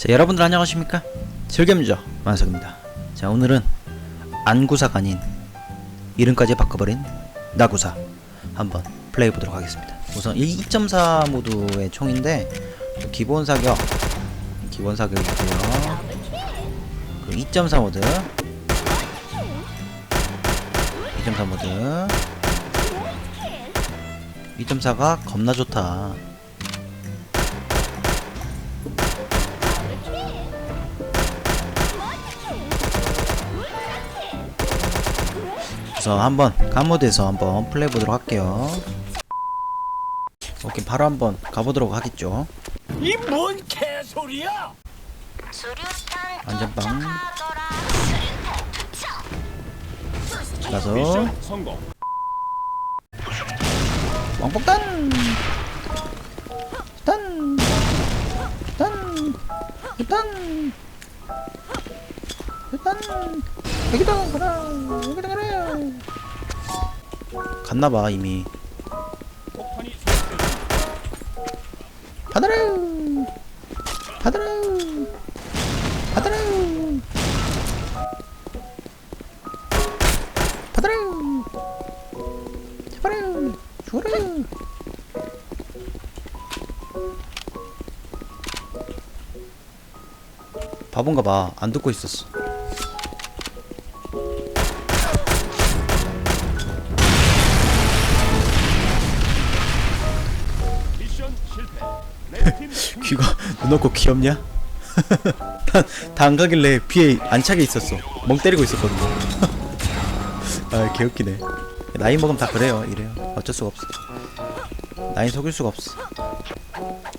자 여러분들 안녕하십니까? 즐겸죠 만석입니다. 자 오늘은 안구사가 아닌 이름까지 바꿔버린 나구사 한번 플레이 보도록 하겠습니다. 우선 2.4 모드의 총인데 기본 사격 기본 사격이고요. 그리고 2.4 모드. 2.4 모드. 2.4가 겁나 좋다 그래서 한번 깜모드에서 한번 플레이 보도록 할게요. 오케이 바로 한번 가보도록 하겠죠. 이 뭔 개소리야? 안전빵 가서. 왕복단 단 단, 일단, 일단, 여기다 가라, 여기다 가라. 갔나봐 이미. 받아라, 받아라, 받아라, 받아라, 잡아라, 죽어라. 바본가 봐. 안 듣고 있었어. 귀가 눈 없고 귀엽냐? 다안 가길래 귀에 안차게 있었어. 멍 때리고 있었거든요. 아, 개웃기네. 나이 먹으면 다 그래요. 이래요. 어쩔 수가 없어. 나이 속일 수가 없어.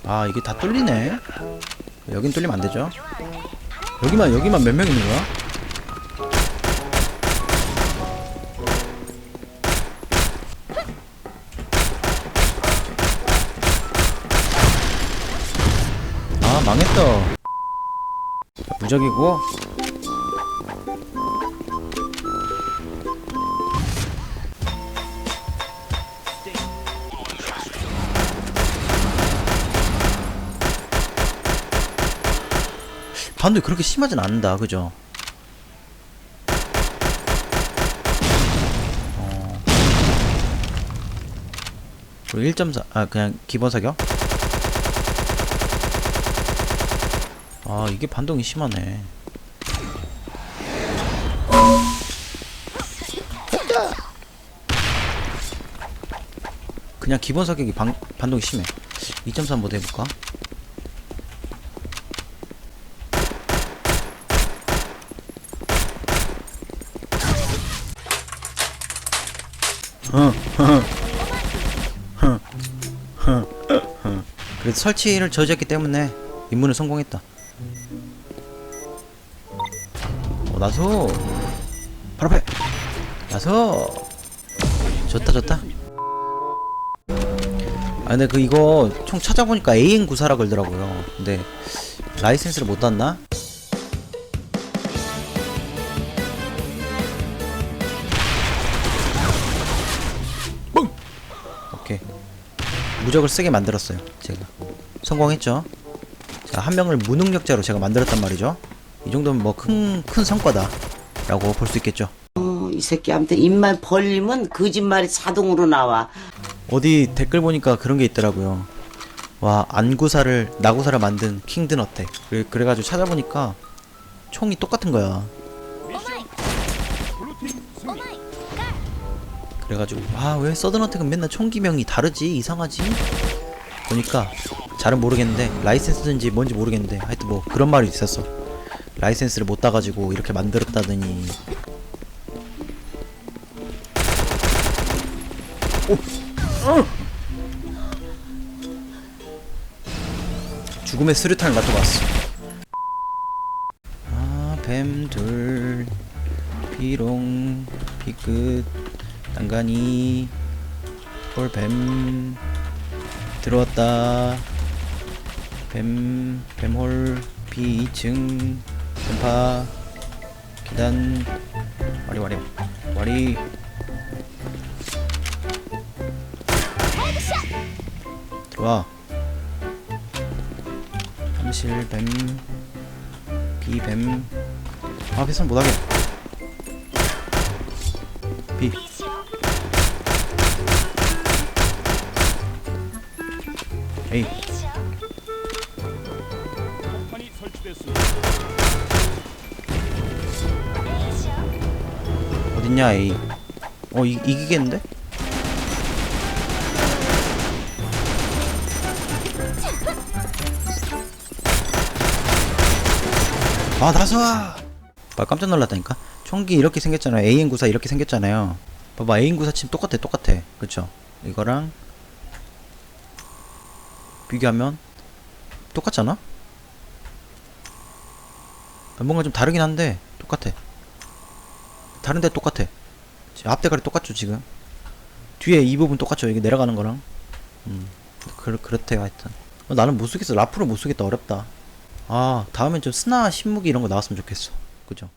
아, 이게 다 뚫리네. 여긴 뚫리면 안 되죠. 여기만, 여기만 몇 명 있는 거야? 무적이고. 반도 그렇게 심하진 않는다, 그죠? 어. 그리고 1.4, 아, 그냥 기본 사격? 아, 이게 반동이 심하네. 그냥 기본 사격이 반, 반동이 심해. 2.3 모드 해볼까? 그래도 설치를 저지했기 때문에 임무는 성공했다. 나서 바로 앞에 나서 좋다 좋다. 아 근데 그 이거 총 찾아보니까 AN 구사라 걸더라고요. 근데 라이센스를 못 땄나? 뻥! 오케이. 무적을 쓰게 만들었어요. 제가 성공했죠. 자, 한 명을 무능력자로 제가 만들었단 말이죠. 이 정도면 뭐 큰 큰 성과다라고 볼 수 있겠죠. 어, 이 새끼한테 입만 벌리면 거짓말이 자동으로 나와. 어디 댓글 보니까 그런 게 있더라고요. 와 안구사를 나구사를 만든 킹든 어택. 그래, 그래가지고 찾아보니까 총이 똑같은 거야. 그래가지고 아 왜 서든 어택은 맨날 총기명이 다르지 이상하지 보니까 잘은 모르겠는데 라이센스인지 뭔지 모르겠는데 하여튼 뭐 그런 말이 있었어 라이센스를 못 따가지고 이렇게 만들었다더니. 오! 어! 죽음의 수류탄을 맞춰봤어. 아 뱀둘. 비롱 비끝 난간이. 홀뱀. 들어왔다. 뱀 뱀홀 2층 뱀파 계단 와리 와리 와리. 들어와 함실 뱀 B뱀. 아 배선 못하게. A 폭탄이 어딨냐 A? 어 이, 이기겠는데? 아 나서 아 깜짝 놀랐다니까? 총기 이렇게 생겼잖아요. AN94 이렇게 생겼잖아요. 봐봐 AN94 침 똑같아 똑같아. 그쵸? 이거랑 비교하면 똑같잖아? 뭔가 좀 다르긴 한데 똑같아 다른 데 똑같아. 지금 앞대가리 똑같죠 지금. 뒤에 이 부분 똑같죠 이게 내려가는 거랑. 음, 그 그렇대요 하여튼. 어, 나는 못 쓰겠어. 라프를 못 쓰겠다 어렵다. 아 다음엔 좀 스나 신무기 이런 거 나왔으면 좋겠어. 그죠?